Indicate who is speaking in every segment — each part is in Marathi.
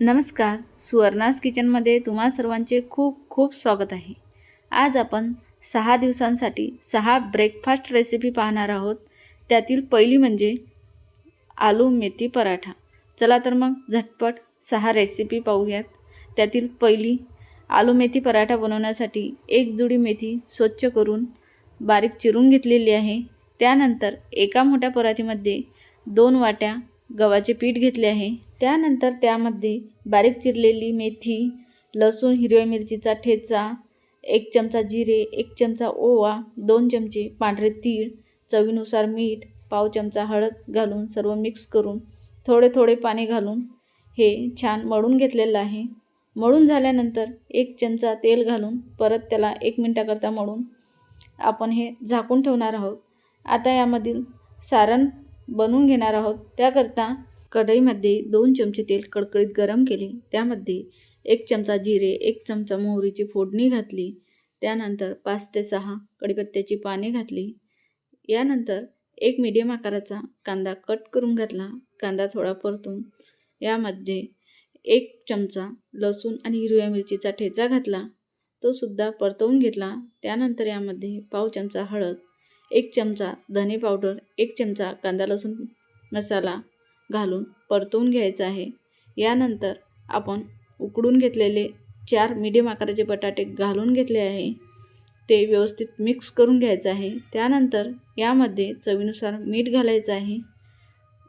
Speaker 1: नमस्कार सुवर्णास किचनमध्ये तुम्हा सर्वांचे खूप खूप स्वागत आहे. आज आपण सहा दिवसांसाठी सहा ब्रेकफास्ट रेसिपी पाहणार आहोत. त्यातील पहिली म्हणजे आलू मेथी पराठा. चला तर मग झटपट सहा रेसिपी पाहूयात. त्यातील पहिली आलू मेथी पराठा बनवण्यासाठी एक जुडी मेथी स्वच्छ करून बारीक चिरून घेतलेली आहे. त्यानंतर एका मोठ्या पराठीमध्ये दोन वाट्या गव्हाचे पीठ घेतले आहे. त्यानंतर त्यामध्ये बारीक चिरलेली मेथी लसूण हिरव्या मिरचीचा ठेचा एक चमचा जिरे एक चमचा ओवा दोन चमचे पांढरे तीळ चवीनुसार मीठ पाव चमचा हळद घालून सर्व मिक्स करून थोडे थोडे पाणी घालून हे छान मळून घेतलेलं आहे. मळून झाल्यानंतर एक चमचा तेल घालून परत त्याला एक मिनटाकरता मळून आपण हे झाकून ठेवणार आहोत. आता यामधील सारण बनवून घेणार आहोत. त्याकरता कढईमध्ये दोन चमचे तेल कडकडीत गरम केले. त्यामध्ये एक चमचा जिरे एक चमचा मोहरीची फोडणी घातली. त्यानंतर पाच ते सहा कढीपत्त्याची पाने घातली. यानंतर एक मीडियम आकाराचा कांदा कट करून घातला. कांदा थोडा परतून यामध्ये एक चमचा लसूण आणि हिरव्या मिरचीचा ठेचा घातला. तो सुद्धा परतवून घेतला. त्यानंतर यामध्ये पाव चमचा हळद एक चमचा धने पावडर एक चमचा कांदा लसूण मसाला घालून परतवून घ्यायचं आहे. यानंतर आपण उकडून घेतलेले चार मीडियम आकाराचे बटाटे घालून घेतले आहे. ते व्यवस्थित मिक्स करून घ्यायचं आहे. त्यानंतर यामध्ये चवीनुसार मीठ घालायचं आहे.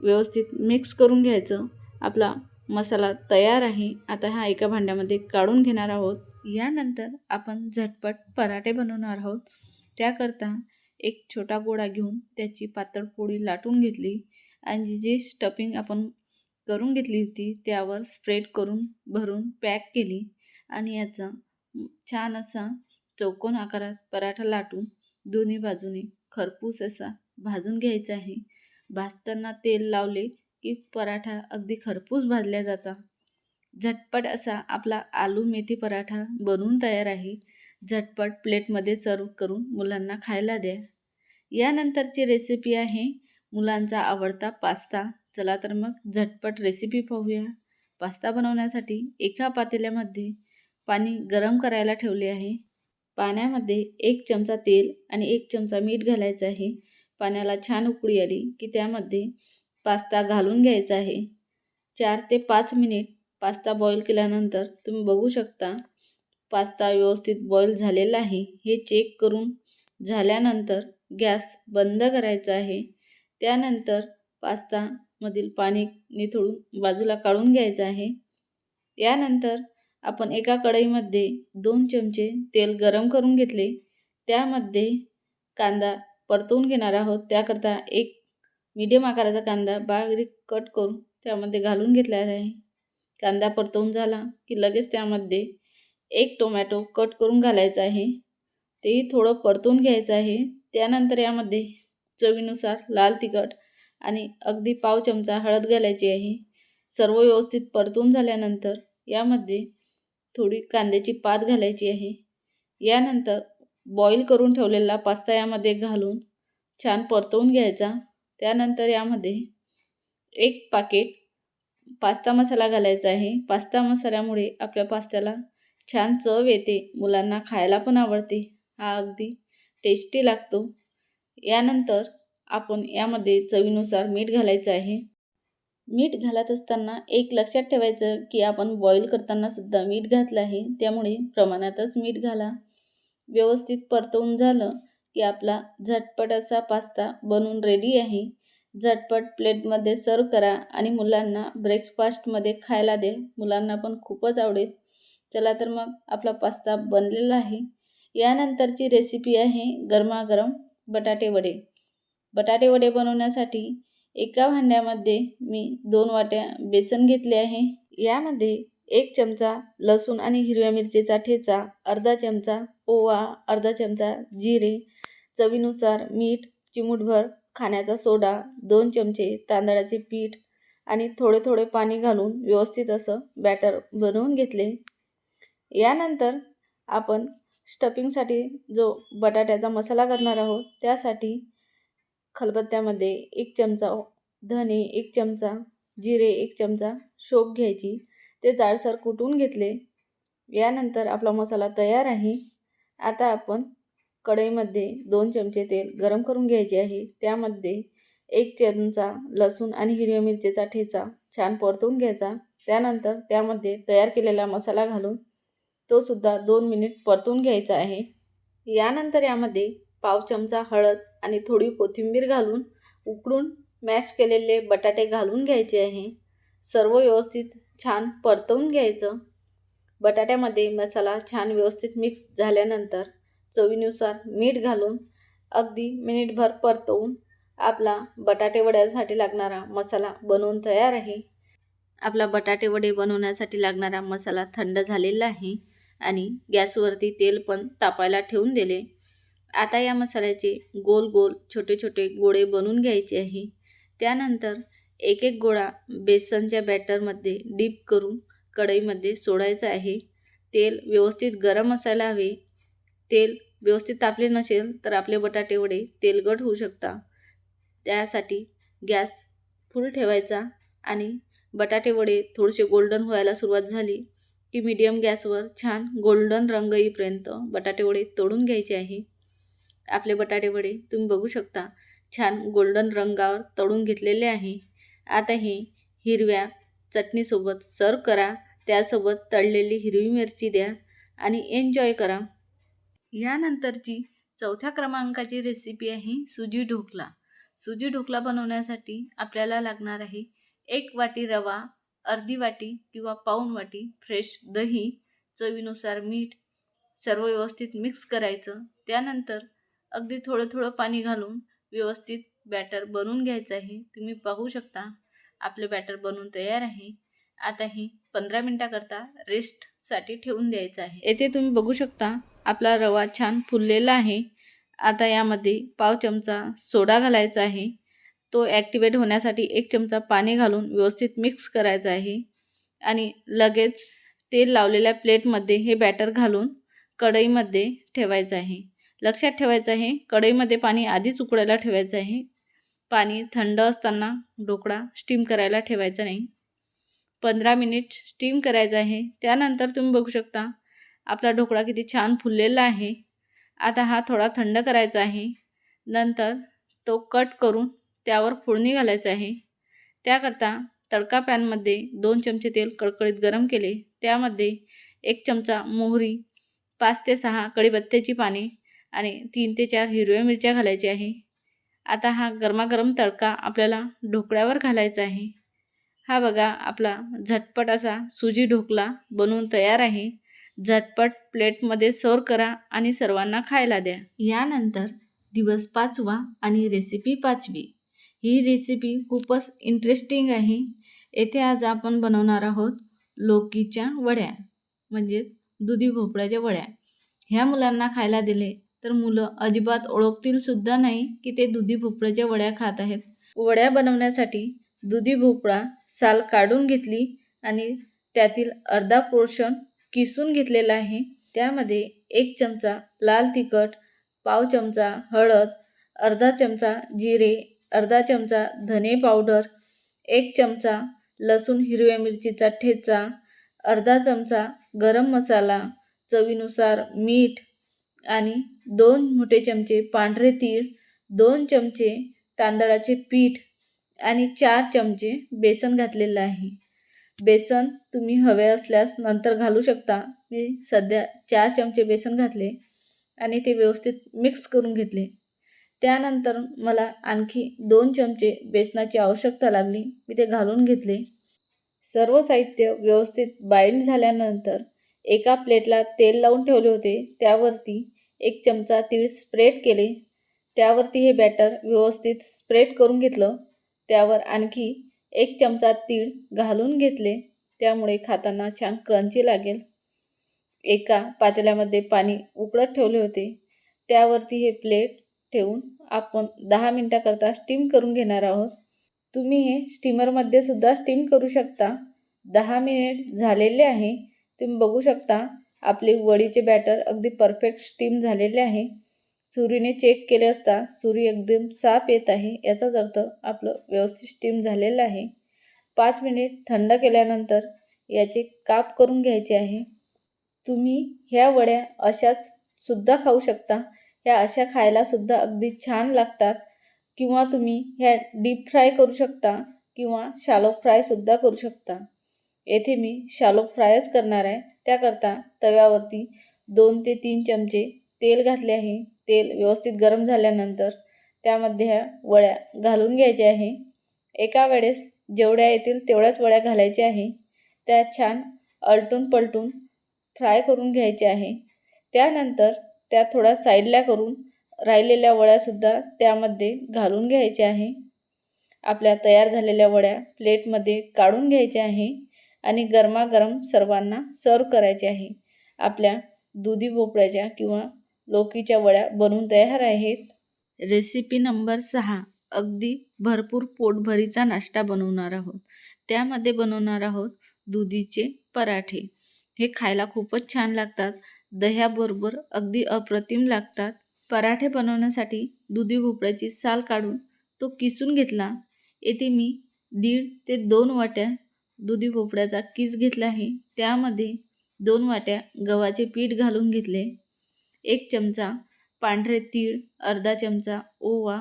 Speaker 1: व्यवस्थित मिक्स करून घ्यायचं. आपला मसाला तयार आहे. आता हा एका भांड्यामध्ये काढून घेणार आहोत. यानंतर आपण झटपट पराठे बनवणार आहोत. त्याकरता एक छोटा गोळा घेऊन त्याची पातळ पोळी लाटून घेतली. आणि जी स्टफिंग आपण करून घेतली होती त्यावर स्प्रेड करून भरून पॅक केली आणि याचा छान असा चौकोन आकारात पराठा लाटून दोन्ही बाजूने खरपूस असा भाजून घ्यायचा आहे. भाजताना तेल लावले की पराठा अगदी खरपूस भाजल्या जाता झटपट असा आपला आलू मेथी पराठा बनवून तयार आहे. झटपट प्लेटमध्ये सर्व करून मुलांना खायला द्या. यानंतरची रेसिपी आहे मुलांचा आवडता पास्ता. चला तर मग झटपट रेसिपी पाहूया. पास्ता बनवण्यासाठी एका पातेल्यामध्ये पाणी गरम करायला ठेवले आहे. पाण्यामध्ये एक चमचा तेल आणि एक चमचा मीठ घालायचं आहे. पाण्याला छान उकळी आली की त्यामध्ये पास्ता घालून घ्यायचा आहे. चार ते पाच मिनिट पास्ता बॉईल केल्यानंतर तुम्ही बघू शकता पास्ता व्यवस्थित बॉईल झालेला आहे. हे चेक करून झाल्यानंतर गॅस बंद करायचा आहे. त्यानंतर पास्तामधील पाणी निथळून बाजूला काढून घ्यायचं आहे. यानंतर आपण एका कढईमध्ये दोन चमचे तेल गरम करून घेतले. त्यामध्ये कांदा परतवून घेणार आहोत. त्याकरता एक मीडियम आकाराचा कांदा बारीक कट करून त्यामध्ये घालून घेतला आहे. कांदा परतवून झाला की लगेच त्यामध्ये एक टोमॅटो कट करून घालायचा आहे. तेही थोडं परतून घ्यायचं आहे. त्यानंतर यामध्ये चवीनुसार लाल तिखट आणि अगदी पाव चमचा हळद घालायची आहे. सर्व व्यवस्थित परतून झाल्यानंतर यामध्ये थोडी कांद्याची पात घालायची आहे. यानंतर बॉईल करून ठेवलेला पास्ता यामध्ये घालून छान परतवून घ्यायचा. त्यानंतर यामध्ये एक पाकिट पास्ता मसाला घालायचा आहे. पास्ता मसाल्यामुळे आपल्या पास्त्याला छान चव येते. मुलांना खायला पण आवडते. हा अगदी टेस्टी लागतो. यानंतर आपण यामध्ये चवीनुसार मीठ घालायचं आहे. मीठ घालत असताना एक लक्षात ठेवायचं की आपण बॉईल करताना सुद्धा मीठ घातलं आहे. त्यामुळे प्रमाणातच मीठ घाला. व्यवस्थित परतवून झालं की आपला झटपट असा पास्ता बनवून रेडी आहे. झटपट प्लेटमध्ये सर्व करा आणि मुलांना ब्रेकफास्टमध्ये खायला दे. मुलांना पण खूपच आवडेल. चला तर मग आपला पास्ता बनलेला आहे. यानंतरची रेसिपी आहे गरमागरम बटाटे वडे. बटाटे वडे बनवण्यासाठी एका भांड्यामध्ये मी दोन वाट्या बेसन घेतले आहे. यामध्ये एक चमचा लसूण आणि हिरव्या मिरचीचा ठेचा अर्धा चमचा ओवा अर्धा चमचा जिरे चवीनुसार मीठ चिमूटभर खाण्याचा सोडा दोन चमचे तांदळाचे पीठ आणि थोडे थोडे पाणी घालून व्यवस्थित असं बॅटर बनवून घेतले. यानंतर आपण स्टफिंगसाठी जो बटाट्याचा मसाला करणार आहोत त्यासाठी खलबत्त्यामध्ये एक चमचा धने एक चमचा जिरे एक चमचा शोप घ्यायची. ते जाडसर कुटून घेतले. यानंतर आपला मसाला तयार आहे. आता आपण कढईमध्ये दोन चमचे तेल गरम करून घ्यायचे आहे. त्यामध्ये एक चमचा लसूण आणि हिरव्या मिरचीचा ठेचा छान परतून घ्यायचा. त्यानंतर त्यामध्ये तयार केलेला मसाला घालून तो सुद्धा दोन मिनिट परतून घ्यायचा आहे. यानंतर यामध्ये पाव चमचा हळद आणि थोडी कोथिंबीर घालून उकडून मॅश केलेले बटाटे घालून घ्यायचे आहे. सर्व व्यवस्थित छान परतवून घ्यायचं. बटाट्यामध्ये मसाला छान व्यवस्थित मिक्स झाल्यानंतर चवीनुसार मीठ घालून अगदी मिनिटभर परतवून आपला बटाटे वड्यासाठी लागणारा मसाला बनवून तयार आहे. आपला बटाटे वडे बनवण्यासाठी लागणारा मसाला थंड झालेला आहे. आणि गॅसवरती तेल पण तापायला ठेवून दिले. आता या मसाल्याचे गोल गोल छोटे छोटे गोळे बनवून घ्यायचे आहे. त्यानंतर एक एक गोळा बेसनच्या बॅटरमध्ये डीप करून कढईमध्ये सोडायचं आहे. तेल व्यवस्थित गरम असायला हवे. तेल व्यवस्थित तापले नसेल तर आपले बटाटे वडे तेलगट होऊ शकता. त्यासाठी गॅस फुल ठेवायचा आणि बटाटे वडे थोडेसे गोल्डन व्हायला सुरुवात झाली. ती मीडियम गॅसवर छान गोल्डन रंग येईपर्यंत बटाटे वडे तोडून घ्यायचे आहे. आपले बटाटे वडे तुम्ही बघू शकता छान गोल्डन रंगावर तळून घेतलेले आहे. आता हे हिरव्या चटणीसोबत सर्व करा त्यासोबत तळलेली हिरवी मिरची द्या आणि एन्जॉय करा. यानंतरची चौथ्या क्रमांकाची रेसिपी आहे सुजी ढोकला. सुजी ढोकला बनवण्यासाठी आपल्याला लागणार आहे एक वाटी रवा अर्धी वाटी किंवा पाऊण वाटी फ्रेश दही चवीनुसार मीठ सर्व व्यवस्थित मिक्स करायचं. त्यानंतर अगदी थोडं थोडं पाणी घालून व्यवस्थित बॅटर बनवून घ्यायचं आहे. तुम्ही पाहू शकता आपलं बॅटर बनवून तयार आहे. आता हे पंधरा मिनटाकरता रेस्टसाठी ठेवून द्यायचं आहे. येथे तुम्ही बघू शकता आपला रवा छान फुललेला आहे. आता यामध्ये पाव चमचा सोडा घालायचा आहे. तो ॲक्टिवेट होण्यासाठी एक चमचा पाणी घालून व्यवस्थित मिक्स करायचा आहे. आणि लगेच तेल लावलेल्या प्लेटमध्ये हे बॅटर घालून कढईमध्ये ठेवायचं आहे. लक्षात ठेवायचं आहे कढईमध्ये पाणी आधीच उकडायला ठेवायचं आहे. पाणी थंड असताना ढोकळा स्टीम करायला ठेवायचा नाही. पंधरा मिनिट स्टीम करायचं आहे. त्यानंतर तुम्ही बघू शकता आपला ढोकळा किती छान फुललेला आहे. आता हा थोडा थंड करायचा आहे. नंतर तो कट करून त्यावर फोडणी घालायचं आहे. त्याकरता तडका पॅनमध्ये दोन चमचे तेल कडकडीत गरम केले. त्यामध्ये एक चमचा मोहरी पाच ते सहा कढीपत्त्याची पाने आणि तीन ते चार हिरव्या मिरच्या घालायच्या आहे. आता हा गरमागरम तडका आपल्याला ढोकळ्यावर घालायचा आहे. हा बघा आपला झटपट असा सुजी ढोकला बनवून तयार आहे. झटपट प्लेटमध्ये सर्व करा आणि सर्वांना खायला द्या. यानंतर दिवस पाचवा आणि रेसिपी पाचवी. ही रेसिपी खूपच इंटरेस्टिंग आहे. येथे आज आपण बनवणार आहोत लोकीच्या वड्या म्हणजेच दुधी भोपळ्याच्या वड्या. ह्या मुलांना खायला दिले तर मुलं अजिबात ओळखतील सुद्धा नाही की ते दुधी भोपळ्याच्या वड्या खात आहेत. वड्या बनवण्यासाठी दुधी भोपळा साल काढून घेतली आणि त्यातील अर्धा पोर्शन किसून घेतलेला आहे. त्यामध्ये एक चमचा लाल तिखट पाव चमचा हळद अर्धा चमचा जिरे अर्धा चमचा धने पावडर एक चमचा लसूण हिरव्या मिरचीचा ठेचा अर्धा चमचा गरम मसाला चवीनुसार मीठ आणि दोन मोठे चमचे पांढरे तीळ दोन चमचे तांदळाचे पीठ आणि चार चमचे बेसन घातलेलं आहे. बेसन तुम्ही हवे असल्यास नंतर घालू शकता. मी सध्या चार चमचे बेसन घातले आणि ते व्यवस्थित मिक्स करून घेतले. त्यानंतर मला आणखी दोन चमचे बेसनाची आवश्यकता लागली. मी ते घालून घेतले. सर्व साहित्य व्यवस्थित बाईंड झाल्यानंतर एका प्लेटला तेल लावून ठेवले होते. त्यावरती एक चमचा तीळ स्प्रेड केले. त्यावरती हे बॅटर व्यवस्थित स्प्रेड करून घेतलं. त्यावर आणखी एक चमचा तीळ घालून घेतले. त्यामुळे खाताना छान क्रंची लागेल. एका पातेल्यामध्ये पाणी उकळत ठेवले होते. त्यावरती हे प्लेट ठेवून आपण दहा मिनटाकरता स्टीम करून घेणार आहोत. तुम्ही हे स्टीमरमध्ये सुद्धा स्टीम करू शकता. दहा मिनिट झालेले आहे. तुम्ही बघू शकता आपले वडीचे बॅटर अगदी परफेक्ट स्टीम झालेले आहे. सुरीने चेक केले असता सुरी एकदम साफ येत आहे. याचाच अर्थ आपलं व्यवस्थित स्टीम झालेलं आहे. पाच मिनिट थंड केल्यानंतर याचे काप करून घ्यायचे आहे. तुम्ही ह्या वड्या अशाच सुद्धा खाऊ शकता. ह्या अशा खायलासुद्धा अगदी छान लागतात. किंवा तुम्ही ह्या डीप फ्राय करू शकता किंवा शालो फ्रायसुद्धा करू शकता. येथे मी शालो फ्रायच करणार आहे. त्याकरता तव्यावरती दोन ते तीन चमचे तेल घातले आहे. तेल व्यवस्थित गरम झाल्यानंतर त्यामध्ये ह्या घालून घ्यायच्या आहे. एका वेळेस जेवढ्या येतील तेवढ्याच वळ्या घालायच्या आहे. त्या छान अलटून पलटून फ्राय करून घ्यायचे आहे. त्यानंतर त्या थोड्या साईडला करून राहिलेल्या वड्यासुद्धा त्यामध्ये घालून घ्यायच्या आहे. आपल्या तयार झालेल्या वड्या प्लेटमध्ये काढून घ्यायच्या आहे आणि गरमागरम सर्वांना सर्व करायचे आहे. आपल्या दुधी भोपळ्याच्या किंवा लोकीच्या वड्या बनवून तयार आहेत. रेसिपी नंबर सहा. अगदी भरपूर पोटभरीचा नाश्ता बनवणार आहोत. त्यामध्ये बनवणार आहोत दुधीचे पराठे. हे खायला खूपच छान लागतात. दह्याबरोबर अगदी अप्रतिम लागतात. पराठे बनवण्यासाठी दुधी भोपळ्याची साल काढून तो किसून घेतला. येथे मी दीड ते दोन वाट्या दुधी भोपळ्याचा किस घेतला आहे. त्यामध्ये दोन वाट्या गव्हाचे पीठ घालून घेतले. एक चमचा पांढरे तीळ अर्धा चमचा ओवा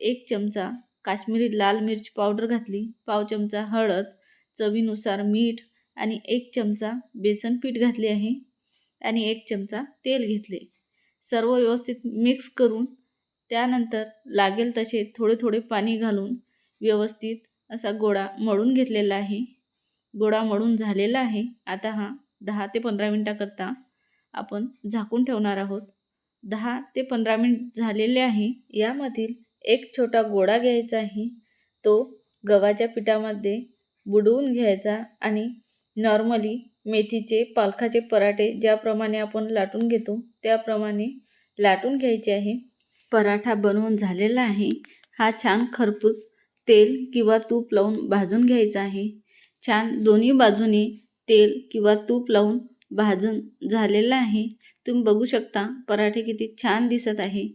Speaker 1: एक चमचा काश्मीरी लाल मिर्च पावडर घातली पाव चमचा हळद चवीनुसार मीठ आणि एक चमचा बेसन पीठ घातले आहे. आणि एक चमचा तेल घेतले. सर्व व्यवस्थित मिक्स करून त्यानंतर लागेल तसे थोडे थोडे पाणी घालून व्यवस्थित असा गोळा मळून घेतलेला आहे. गोळा मळून झालेला आहे. आता हा दहा ते पंधरा मिनटाकरता आपण झाकून ठेवणार आहोत. दहा ते पंधरा मिनिट झालेले आहे. यामधील एक छोटा गोळा घ्यायचा आहे. तो गव्हाच्या पिठामध्ये बुडवून घ्यायचा आणि नॉर्मली मेथीचे पालखाचे पराठे ज्याप्रमाणे आपण लाटून घेतो त्याप्रमाणे लाटून घ्यायचे आहे. पराठा बनवून झालेला आहे. हा छान खरपूस तेल किंवा तूप लावून भाजून घ्यायचा आहे. छान दोन्ही बाजूने तेल किंवा तूप लावून भाजून झालेलं आहे. तुम्ही बघू शकता पराठे किती छान दिसत आहे.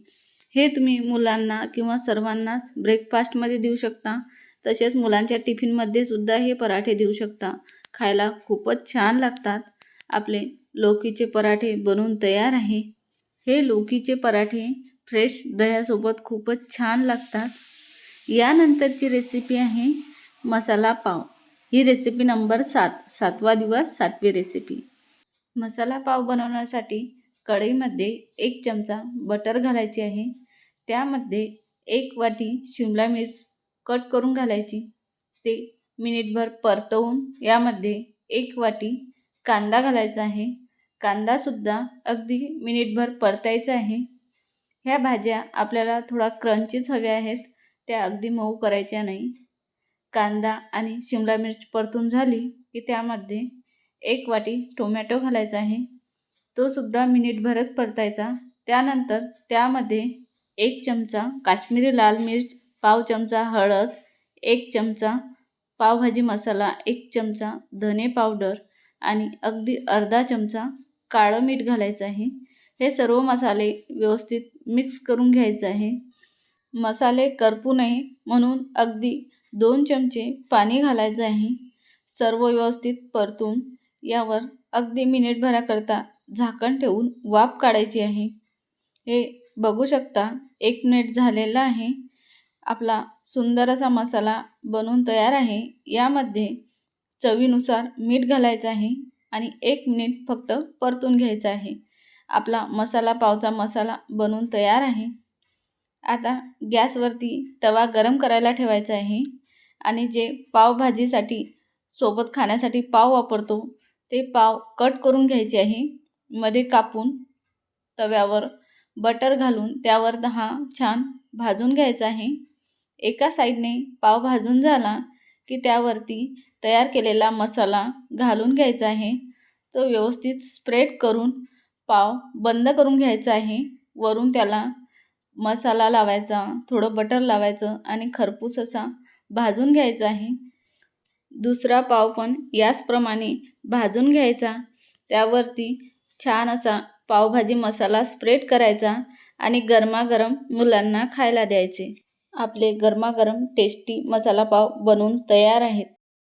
Speaker 1: हे तुम्ही मुलांना किंवा सर्वांनाच ब्रेकफास्टमध्ये देऊ शकता. तसेच मुलांच्या टिफिनमध्ये सुद्धा हे पराठे देऊ शकता. खायला खूपच छान लागतात. आपले लौकीचे पराठे बनवून तयार आहे. हे लौकीचे पराठे फ्रेश दह्यासोबत खूपच छान लागतात. यानंतरची रेसिपी आहे मसाला पाव. ही रेसिपी नंबर सात सातवा दिवस सातवी रेसिपी मसाला पाव बनवण्यासाठी कढईमध्ये एक चमचा बटर घालायची आहे. त्यामध्ये एक वाटी शिमला मिर्च कट करून घालायची. ते मिनिटभर परतवून यामध्ये एक वाटी कांदा घालायचा आहे. कांदासुद्धा अगदी मिनिटभर परतायचा आहे. ह्या भाज्या आपल्याला थोडा क्रंचीच हव्या आहेत. त्या अगदी मऊ करायच्या नाही. कांदा आणि शिमला मिरच परतून झाली की त्यामध्ये एक वाटी टोमॅटो घालायचा आहे. तो सुद्धा मिनिटभरच परतायचा. त्यानंतर त्यामध्ये एक चमचा काश्मीरी लाल मिर्च पाव चमचा हळद एक चमचा पावभाजी मसाला एक चमचा धने पावडर आणि अगदी अर्धा चमचा काळं मीठ घालायचं आहे. हे सर्व मसाले व्यवस्थित मिक्स करून घ्यायचं आहे. मसाले करपू नये म्हणून अगदी दोन चमचे पाणी घालायचं आहे. सर्व व्यवस्थित परतून यावर अगदी मिनिटभराकरता झाकण ठेवून वाफ काढायची आहे. हे बघू शकता एक मिनिट झालेला आहे. आपला सुंदर असा मसाला बनवून तयार आहे. यामध्ये चवीनुसार मीठ घालायचं आहे आणि एक मिनिट फक्त परतून घ्यायचं आहे. आपला मसाला पावचा मसाला बनवून तयार आहे. आता गॅसवरती तवा गरम करायला ठेवायचा आहे आणि जे पावभाजीसाठी सोबत खाण्यासाठी पाव वापरतो ते पाव कट करून घ्यायचे आहे. मध्ये कापून तव्यावर बटर घालून त्यावर दहा छान भाजून घ्यायचा आहे. एका साईडने पाव भाजून झाला की त्यावरती तयार केलेला मसाला घालून घ्यायचा आहे. तो व्यवस्थित स्प्रेड करून पाव बंद करून घ्यायचा आहे. वरून त्याला मसाला लावायचा थोडं बटर लावायचं आणि खरपूस असा भाजून घ्यायचा आहे. दुसरा पाव पण याचप्रमाणे भाजून घ्यायचा. त्यावरती छान असा पावभाजी मसाला स्प्रेड करायचा आणि गरमागरम मुलांना खायला द्यायचे. आपले गरमागरम टेस्टी मसाला पाव बनवून तयार आहेत.